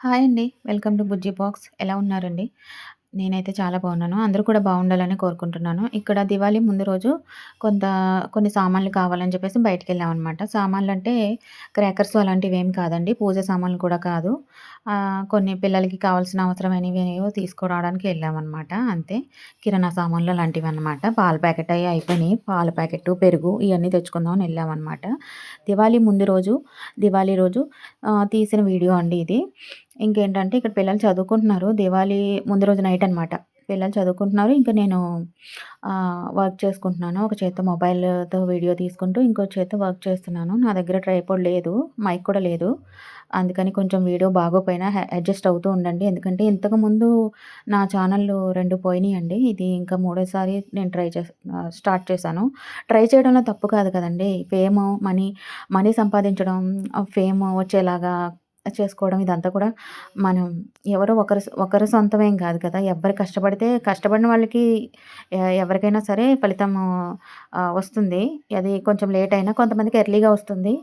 Hi అండి. Welcome to Bujji box. ఎలా ఉన్నారండి? నేనైతే చాలా బాగున్నాను. అందరూ కూడా బాగుండాలని కోరుకుంటున్నాను. ఇక్కడ దివాళీ ముందు రోజు కొంత కొన్ని సామాన్లు కావాలని చెప్పేసి బయటకెళ్ళామనమాట సామాన్లు అంటే క్రాకర్స్ అలాంటివేమి కాదండి. పూజ సామాన్లు కూడా కాదు. కొన్ని పిల్లలకి కావాల్సిన అవసరమైనవి ఏవో తీసుకురావడానికి వెళ్ళామన్నమాట అంతే. కిరాణా సామాన్లు లాంటివి అనమాట పాల ప్యాకెట్ అవి అయిపోయినాయి. పాల ప్యాకెట్ పెరుగు ఇవన్నీ తెచ్చుకుందామని వెళ్ళామన్నమాట దివాళీ ముందు రోజు దివాళీ రోజు తీసిన వీడియో అండి ఇది. ఇంకేంటంటే ఇక్కడ పిల్లలు చదువుకుంటున్నారు. దివాళీ ముందు రోజు నైట్ అనమాట. పిల్లలు చదువుకుంటున్నారు. ఇంకా నేను వర్క్ చేసుకుంటున్నాను. ఒక చేత మొబైల్‌తో వీడియో తీసుకుంటూ, ఇంకో చేత వర్క్ చేస్తున్నాను. నా దగ్గర ట్రైపాడ్ లేదు. మైక్ కూడా లేదు. అందుకని కొంచెం వీడియో బాగోపోయినా హె అడ్జస్ట్ అవుతూ ఉండండి. ఎందుకంటే ఇంతకుముందు నా ఛానల్లు 2 పోయినాయండి. ఇది ఇంకా మూడోసారి నేను ట్రై చే స్టార్ట్ చేశాను. ట్రై చేయడంలో తప్పు కాదు కదండి ఫేమ్ మనీ, మనీ సంపాదించడం, ఫేమ్ వచ్చేలాగా చేసుకోవడం ఇదంతా కూడా మనం ఎవరో ఒకరు ఒకరు ఒకరి సొంతమేం కాదు కదా! ఎవ్వరు కష్టపడితే కష్టపడిన వాళ్ళకి ఎవరికైనా సరే ఫలితం వస్తుంది. అది కొంచెం లేట్ అయినా కొంతమందికి ఎర్లీగా వస్తుంది.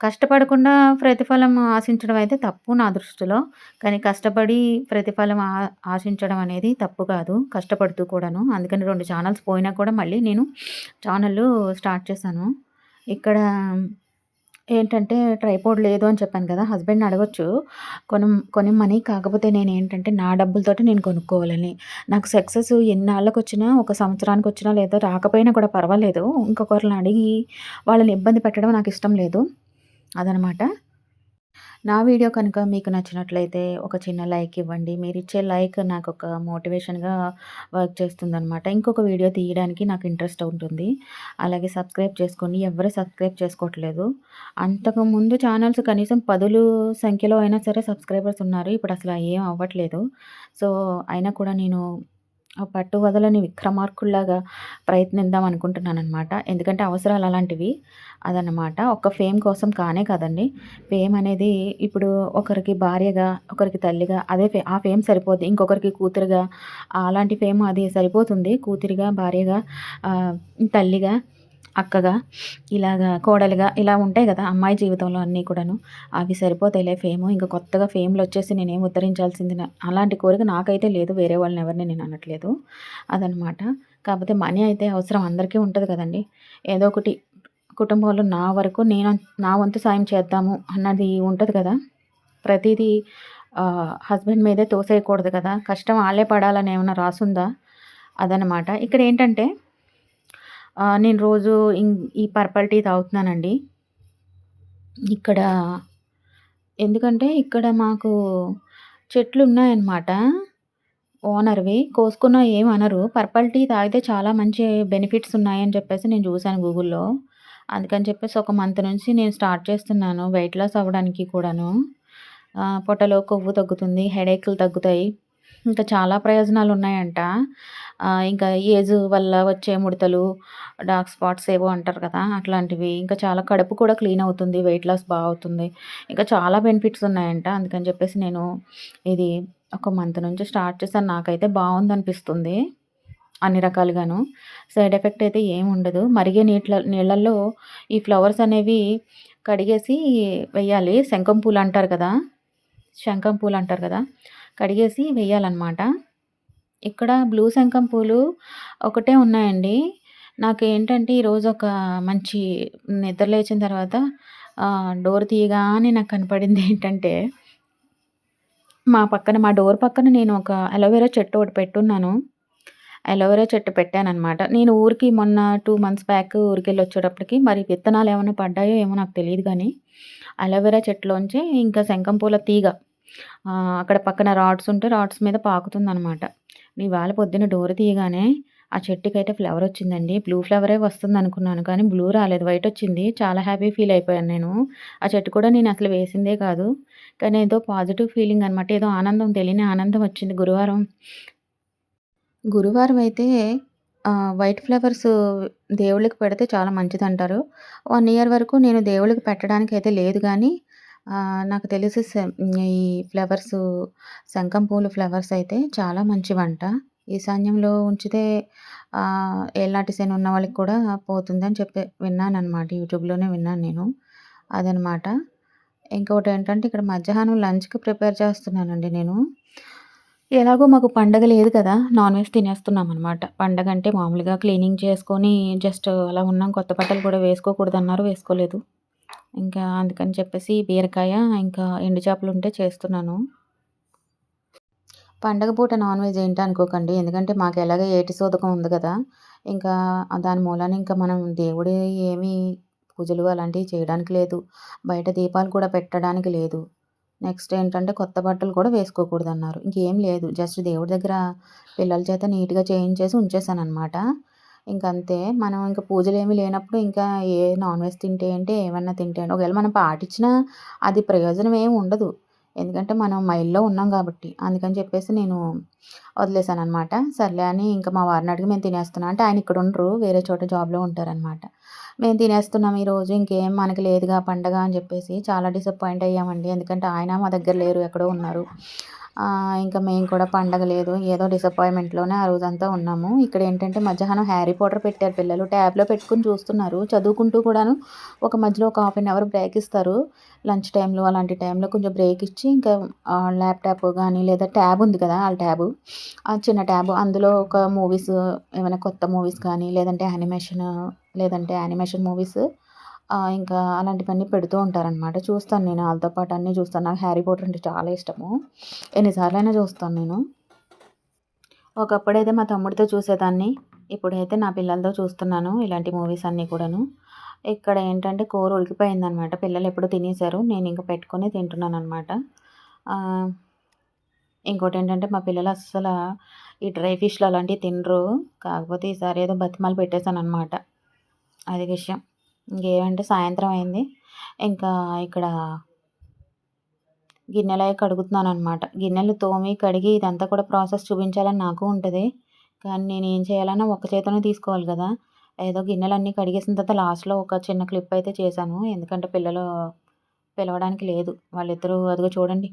కష్టపడకుండా ప్రతిఫలం ఆశించడం అయితే తప్పు నా దృష్టిలో. కానీ కష్టపడి ప్రతిఫలం ఆ ఆశించడం అనేది తప్పు కాదు. కష్టపడుతూ కూడాను. అందుకని రెండు ఛానల్స్ పోయినా కూడా మళ్ళీ నేను ఛానల్లు స్టార్ట్ చేశాను. ఇక్కడ ఏంటంటే ట్రైపోర్డ్ లేదు అని చెప్పాను కదా! హస్బెండ్‌ని అడగొచ్చు. కొని కొనిమ్మని. కాకపోతే నేను ఏంటంటే నా డబ్బులతోటి నేను కొనుక్కోవాలని. నాకు సక్సెస్ ఎన్నాళ్ళకొచ్చినా, ఒక సంవత్సరానికి వచ్చినా లేదా రాకపోయినా కూడా పర్వాలేదు. ఇంకొకరిని అడిగి వాళ్ళని ఇబ్బంది పెట్టడం నాకు ఇష్టం లేదు. అదనమాట. నా వీడియో కనుక మీకు నచ్చినట్లయితే ఒక చిన్న లైక్ ఇవ్వండి. మీరిచ్చే లైక్ నాకు ఒక మోటివేషన్‌గా వర్క్ చేస్తుందనమాట. ఇంకొక వీడియో తీయడానికి నాకు ఇంట్రెస్ట్ ఉంటుంది. అలాగే సబ్స్క్రైబ్ చేసుకోండి. ఎవ్వరు సబ్స్క్రైబ్ చేసుకోవట్లేదు. అంతకుముందు ఛానల్స్ కనీసం పదులు సంఖ్యలో అయినా సరే సబ్స్క్రైబర్స్ ఉన్నారు. ఇప్పుడు అసలు ఏం అవ్వట్లేదు. సో, అయినా కూడా నేను పట్టు వదలని విక్రమార్కుల్లాగా ప్రయత్నిద్దాం అనుకుంటున్నాను అనమాట ఎందుకంటే అవసరాలు అలాంటివి. అదనమాట. ఒక్క ఫేమ్ కోసం కానే కాదండి. ఫేమ్ అనేది ఇప్పుడు ఒకరికి భార్యగా, ఒకరికి తల్లిగా అదే ఫే ఆ ఫేమ్ సరిపోద్ది. ఇంకొకరికి కూతురుగా అలాంటి ఫేమ్ అది సరిపోతుంది. కూతురిగా, భార్యగా, తల్లిగా, అక్కగా, ఇలాగా కోడలుగా ఇలా ఉంటాయి కదా అమ్మాయి జీవితంలో అన్నీ కూడాను. అవి సరిపోతాయిలే ఫేము. ఇంకా కొత్తగా ఫేమ్‌లొచ్చేసి నేనేం ఉద్ధరించాల్సింది అలాంటి కోరిక నాకైతే లేదు. వేరే వాళ్ళని ఎవరిని నేను అనట్లేదు. అదనమాట. కాకపోతే మనీ అయితే అవసరం అందరికీ ఉంటుంది కదండి ఏదో ఒకటి కుటుంబంలో నా వరకు నేను నా వంతు సాయం చేద్దాము అన్నది ఉంటుంది కదా! ప్రతిదీ హస్బెండ్ మీదే తోసేయకూడదు కదా! కష్టం వాళ్ళే పడాలని ఏమైనా రాసుందా? అదనమాట. ఇక్కడ ఏంటంటే నేను రోజు ఈ పర్పల్ టీ తాగుతున్నానండి. ఇక్కడ ఎందుకంటే ఇక్కడ మాకు చెట్లున్నాయన్నమాట. ఓనర్‌వి. కోసుకున్న ఏమనరు. పర్పల్ టీ తాగితే చాలా మంచి బెనిఫిట్స్ ఉన్నాయని చెప్పేసి నేను చూశాను గూగుల్‌లో. అందుకని చెప్పేసి ఒక మంత్ నుంచి నేను స్టార్ట్ చేస్తున్నాను. వెయిట్ లాస్ అవ్వడానికి కూడాను. పొట్టలో కొవ్వు తగ్గుతుంది. హెడేక్‌లు తగ్గుతాయి. ఇంకా చాలా ప్రయోజనాలు ఉన్నాయంట ఇంకా ఏజ్ వల్ల వచ్చే ముడతలు, డార్క్ స్పాట్స్ ఏవో అంటారు కదా! అట్లాంటివి. ఇంకా చాలా కడుపు కూడా క్లీన్ అవుతుంది. వెయిట్ లాస్ బాగా అవుతుంది. ఇంకా చాలా బెనిఫిట్స్ ఉన్నాయంట. అందుకని చెప్పేసి నేను ఇది ఒక మంత్ నుంచి స్టార్ట్ చేశాను. నాకైతే బావుందనిపిస్తుంది. అన్ని రకాలుగాను. సైడ్ ఎఫెక్ట్ అయితే ఏముండదు. మరిగే నీట్ల నీళ్ళల్లో ఈ ఫ్లవర్స్ అనేవి కడిగేసి వెయ్యాలి. శంఖం పూలు అంటారు కదా! శంఖం పూలు అంటారు కదా! కడిగేసి వేయాలన్నమాట ఇక్కడ బ్లూ శంఖం పూలు ఒకటే ఉన్నాయండి. నాకు ఏంటంటే ఈరోజు ఒక మంచి నిద్ర లేచిన తర్వాత డోర్ తీయగానే నాకు కనపడింది ఏంటంటే మా పక్కన మా డోర్ పక్కన నేను ఒక అలోవెరా చెట్టు ఒకటి పెట్టున్నాను. అలోవెరా చెట్టు పెట్టానమాట నేను ఊరికి మొన్న టూ మంత్స్ బ్యాక్ ఊరికెళ్ళొచ్చేటప్పటికి మరి విత్తనాలు ఏమైనా పడ్డాయో ఏమో నాకు తెలియదు కానీ అలోవెరా చెట్టులోంచి ఇంకా శంఖం పూల తీగ అక్కడ పక్కన రాడ్స్ ఉంటే రాడ్స్ మీద పాకుతుందనమాట. ఇవాళ పొద్దున్న డోర్ తీయగానే ఆ చెట్టుకైతే ఫ్లవర్ వచ్చిందండి. బ్లూ ఫ్లవరే వస్తుంది అనుకున్నాను కానీ బ్లూ రాలేదు. వైట్ వచ్చింది. చాలా హ్యాపీ ఫీల్ అయిపోయాను నేను. ఆ చెట్టు కూడా నేను అసలు వేసిందే కాదు. కానీ ఏదో పాజిటివ్ ఫీలింగ్ అనమాట. ఏదో ఆనందం తెలియని ఆనందం వచ్చింది గురువారం. గురువారం అయితే వైట్ ఫ్లవర్స్ దేవుళ్ళకి పెడితే చాలా మంచిది అంటారు వన్ ఇయర్ వరకు నేను దేవుళ్ళకి పెట్టడానికి అయితే లేదు కానీ నాకు తెలిసి సె ఈ ఫ్లవర్స్ శంఖం పూలు ఫ్లవర్స్ అయితే చాలా మంచి వంట ఈశాన్యంలో ఉంచితే ఆహ్, శని ఉన్న వాళ్ళకి కూడా పోతుందని చెప్పి విన్నానమాట యూట్యూబ్‌లోనే విన్నాను నేను. అదనమాట. ఇంకొకటి ఏంటంటే ఇక్కడ మధ్యాహ్నం లంచ్‌కి ప్రిపేర్ చేస్తున్నానండి నేను. ఎలాగో మాకు పండగ లేదు కదా! నాన్ వెజ్ తినేస్తున్నాం అనమాట పండగ అంటే మామూలుగా క్లీనింగ్ చేసుకొని జస్ట్ అలా ఉన్నాం. కొత్త బట్టలు కూడా వేసుకోకూడదన్నారు. వేసుకోలేదు. ఇంకా అందుకని చెప్పేసి బీరకాయ, ఇంకా ఎండు చేపలు ఉంటే చేస్తున్నాను. పండగ పూట నాన్ వెజ్ ఏంటి అనుకోకండి. ఎందుకంటే మాకు ఎలాగో ఏటి సోదకం ఉంది కదా! ఇంకా దాని మూలాన ఇంకా మనం దేవుడి ఏమి పూజలు అలాంటివి చేయడానికి లేదు. బయట దీపాలు కూడా పెట్టడానికి లేదు. నెక్స్ట్ ఏంటంటే కొత్త బట్టలు కూడా వేసుకోకూడదు అన్నారు ఇంకేం లేదు. జస్ట్ దేవుడి దగ్గర పిల్లల చేత నీట్‌గా చేయించేసి ఉంచేసాననమాట. ఇంకంతే. మనం ఇంకా పూజలు ఏమీ లేనప్పుడు ఇంకా ఏ నాన్ వెజ్ తింటే ఏంటి, ఏమన్నా తింటే ఒకవేళ మనం పాటించినా అది ప్రయోజనం ఏమి ఉండదు. ఎందుకంటే మనం మైల్‌లో ఉన్నాం కాబట్టి. అందుకని చెప్పేసి నేను వదిలేసాననమాట. సర్లే అని ఇంకా మా వారిని అడిగి మేము తినేస్తున్నాం. అంటే ఆయన ఇక్కడ ఉండరు. వేరే చోట జాబ్‌లో ఉంటారనమాట. మేము తినేస్తున్నాం ఈరోజు ఇంకేం మనకి లేదుగా పండగ అని చెప్పేసి చాలా డిసప్పాయింట్ అయ్యామండి. ఎందుకంటే ఆయన మా దగ్గర లేరు. ఎక్కడో ఉన్నారు. ఇంకా మేము కూడా పండగ లేదు. ఏదో డిసప్పాయింట్‌మెంట్‌లోనే ఆ రోజంతా ఉన్నాము. ఇక్కడ ఏంటంటే మధ్యాహ్నం 'హ్యారీ పాటర్' పెట్టారు పిల్లలు. ట్యాబ్‌లో పెట్టుకుని చూస్తున్నారు. చదువుకుంటూ కూడాను ఒక మధ్యలో ఒక హాఫ్ అన్ అవర్ బ్రేక్ ఇస్తారు. లంచ్ టైంలో అలాంటి టైంలో కొంచెం బ్రేక్ ఇచ్చి ఇంకా ల్యాప్‌టాప్ కానీ లేదా ట్యాబ్ ఉంది కదా! ఆ ట్యాబ్ ఆ చిన్న ట్యాబ్ అందులో ఒక మూవీస్ ఏమైనా కొత్త మూవీస్ కానీ లేదంటే యానిమేషన్ లేదంటే యానిమేషన్ మూవీస్ ఇంకా అలాంటివన్నీ పెడుతూ ఉంటారనమాట. చూస్తాను నేను వాళ్ళతో పాటు అన్నీ చూస్తాను. నాకు 'హ్యారీ పోటర్ అంటే చాలా ఇష్టము. ఎన్నిసార్లైనా చూస్తాను నేను. ఒకప్పుడైతే మా తమ్ముడితో చూసేదాన్ని. ఇప్పుడైతే నా పిల్లలతో చూస్తున్నాను ఇలాంటి మూవీస్ అన్నీ కూడాను. ఇక్కడ ఏంటంటే కూర ఉడికిపోయిందనమాట. పిల్లలు ఎప్పుడో తినేసారు. నేను ఇంకా పెట్టుకొని తింటున్నాను అనమాట ఇంకోటి ఏంటంటే మా పిల్లలు అస్సలు ఈ డ్రై ఫిష్‌లు అలాంటివి తినరు. కాకపోతే ఈసారి ఏదో బతిమాలు పెట్టేశాను అనమాట అది విషయం. ఇంకేమంటే సాయంత్రం అయింది. ఇంకా ఇక్కడ గిన్నెలు అవి కడుగుతున్నాను అనమాట గిన్నెలు తోమి, కడిగి ఇదంతా కూడా ప్రాసెస్ చూపించాలని నాకు ఉంటుంది కానీ నేను ఏం చేయాలన్నా ఒక చేతనే తీసుకోవాలి కదా! ఏదో గిన్నెలన్నీ కడిగేసిన తర్వాత లాస్ట్‌లో ఒక చిన్న క్లిప్ అయితే చేశాను. ఎందుకంటే పిల్లలు పిలవడానికి లేదు. వాళ్ళిద్దరూ అదిగో చూడండి.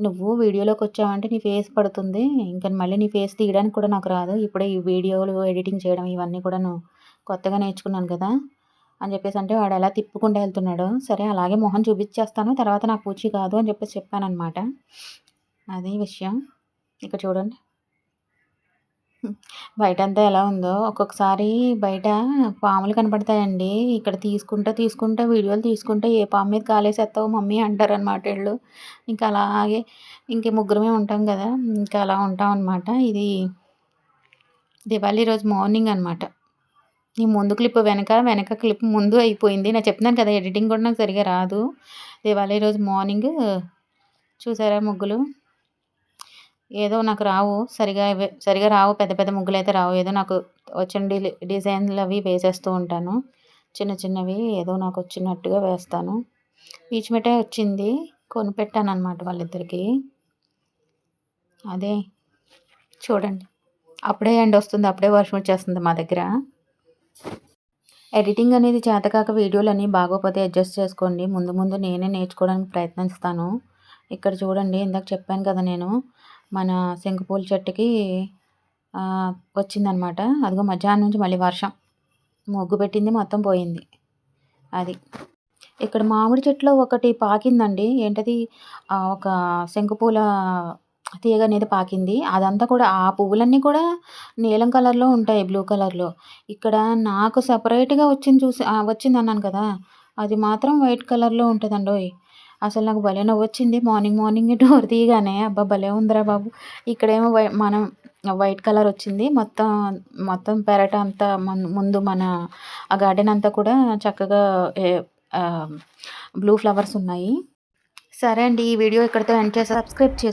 "నువ్వు వీడియోలోకి వచ్చావంటే నీ ఫేస్ పడుతుంది. ఇంకా మళ్ళీ నీ ఫేస్ తీయడానికి కూడా నాకు రాదు. ఇప్పుడే ఈ వీడియోలు ఎడిటింగ్ చేయడం ఇవన్నీ కూడాను కొత్తగా నేర్చుకున్నాను కదా!" అని చెప్పేసి అంటే వాడు ఎలా తిప్పుకుంటూ వెళ్తున్నాడు. సరే అలాగే మొహం చూపించేస్తాను. తర్వాత నాకు పూచి కాదు అని చెప్పేసి చెప్పానమాట అది విషయం. ఇక్కడ చూడండి. బయటంతా ఎలా ఉందో ఒక్కొక్కసారి బయట పాములు కనపడతాయండి. ఇక్కడ తీసుకుంటా, తీసుకుంటా వీడియోలు తీసుకుంటే ఏ పాము మీద కాలేసేస్తావు మమ్మీ అంటారనమాట వీళ్ళు ఇంకా అలాగే ఇంక ముగ్గురమే ఉంటాం కదా! ఇంకా అలా ఉంటాం అనమాట. ఇది దివాళీ రోజు మార్నింగ్ అనమాట. ఈ ముందు క్లిప్ వెనక, వెనక క్లిప్ ముందు అయిపోయింది. నేను చెప్తున్నాను కదా! ఎడిటింగ్ కూడా నాకు సరిగా రాదు. దివాళీ రోజు మార్నింగ్ చూసారా ముగ్గులు? ఏదో నాకు రావు. సరిగా సరిగా రావు. పెద్ద పెద్ద ముగ్గులు అయితే రావు. ఏదో నాకు వచ్చిన డిజైన్లు అవి వేసేస్తూ ఉంటాను. చిన్న చిన్నవి ఏదో నాకు వచ్చినట్టుగా వేస్తాను. పీచ్ మిఠాయి వచ్చింది. కొనిపెట్టాననమాట వాళ్ళిద్దరికీ. అదే చూడండి. అప్పుడే ఎండొస్తుంది. అప్పుడే వర్షం వచ్చేస్తుంది మా దగ్గర. ఎడిటింగ్ అనేది చేతకాక వీడియోలన్నీ బాగోపోతే అడ్జస్ట్ చేసుకోండి. ముందు ముందు నేనే నేర్చుకోవడానికి ప్రయత్నిస్తాను. ఇక్కడ చూడండి ఇందాక చెప్పాను కదా నేను మన శంకుపూల చెట్టుకి వచ్చిందనమాట. అదిగో మధ్యాహ్నం నుంచి మళ్ళీ వర్షం. మొగ్గు పెట్టింది మొత్తం పోయింది. అది. ఇక్కడ మామిడి చెట్టులో ఒకటి పాకిందండి. ఏంటది ఒక శంకుపూల తీగ అనేది పాకింది. అదంతా కూడా ఆ పువ్వులన్నీ కూడా నీలం కలర్‌లో ఉంటాయి. బ్లూ కలర్‌లో. ఇక్కడ నాకు సపరేట్గా వచ్చింది చూసి వచ్చింది అన్నాను కదా! అది మాత్రం వైట్ కలర్‌లో ఉంటుందండి అసలు నాకు భలే నవ్వొచ్చింది. మార్నింగ్ మార్నింగ్ డోర్ తీయగానే అబ్బా! భలే ఉందిరా బాబు! ఇక్కడేమో వై మనం వైట్ కలర్ వచ్చింది. మొత్తం మొత్తం పెరట అంతా ముందు మన ఆ గార్డెన్ అంతా కూడా చక్కగా బ్లూ ఫ్లవర్స్ ఉన్నాయి. సరే అండి. ఈ వీడియో ఇక్కడితో ఎండ్ చేసి సబ్స్క్రైబ్ చేసి